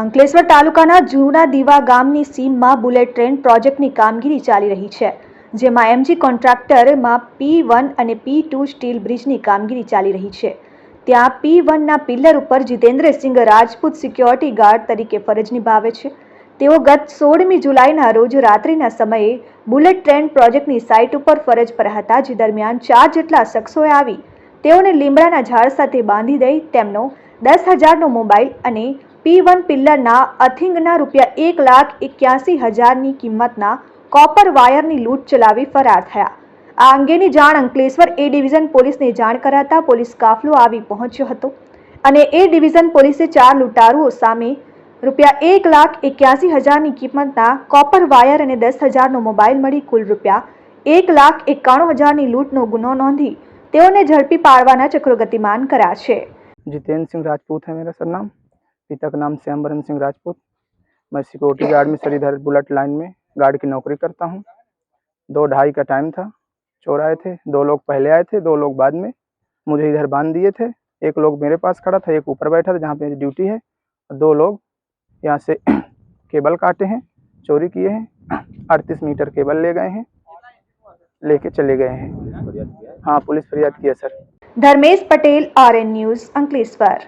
અંકલેશ્વર તાલુકાના જૂના દીવા ગામની સીમમાં બુલેટ ટ્રેન પ્રોજેક્ટની કામગીરી ચાલી રહી છે, જેમાં એમજી કોન્ટ્રાક્ટરમાં પી વન અને પી ટુ સ્ટીલ બ્રિજની કામગીરી ચાલી રહી છે. ત્યાં પી વનના પિલ્લર ઉપર જીતેન્દ્રસિંહ રાજપૂત સિક્યોરિટી ગાર્ડ તરીકે ફરજ નિભાવે છે. તેઓ ગત સોળમી જુલાઈના રોજ રાત્રિના સમયે બુલેટ ટ્રેન પ્રોજેક્ટની સાઇટ ઉપર ફરજ પર હતા, જે દરમિયાન ચાર જેટલા શખ્સોએ આવી. તેઓને લીમડાના ઝાડ સાથે બાંધી દઈ તેમનો દસ હજારનો મોબાઈલ અને પી વન પિલ્લરના અથિંગના રૂપિયા એક લાખ એક્યાસી હજારની કિંમતના કોપર વાયરની લૂંટ ચલાવી ફરાર થયા. આ અંગેની જાણ અંકલેશ્વર એ ડિવિઝન પોલીસને જાણ કરાતા પોલીસ કાફલો આવી પહોંચ્યો હતો અને એ ડિવિઝન પોલીસે ચાર લૂંટારુઓ સામે રૂપિયા એક લાખ એક્યાસી હજારની કિંમતના કોપર વાયર અને દસ હજારનો મોબાઈલ મળી કુલ રૂપિયા એક લાખ એકાણું હજારની લૂંટનો ગુનો નોંધી તેઓને ઝડપી પાડવાના ચક્રો ગતિમાન કર્યા છે જીતેન્દ્ર સિંહ રાજપૂત હૈ મેરા સરનામ पिता का नाम श्याम सिंह राजपूत। मैं सिक्योरिटी गार्ड में श्रीधर बुलेट लाइन में गार्ड की नौकरी करता हूँ। दो ढाई का टाइम था। चोर आए थे। दो लोग पहले आए थे, दो लोग बाद में मुझे इधर बाँध दिए थे। एक लोग मेरे पास खड़ा था, एक ऊपर बैठा था जहाँ मेरी ड्यूटी है। दो लोग यहाँ से केबल काटे हैं, चोरी किए हैं, अड़तीस मीटर केबल ले गए हैं, लेके चले गए हैं। हाँ पुलिस फरियाद किया sir. Dharmesh Patel R N news, Ankleshwar.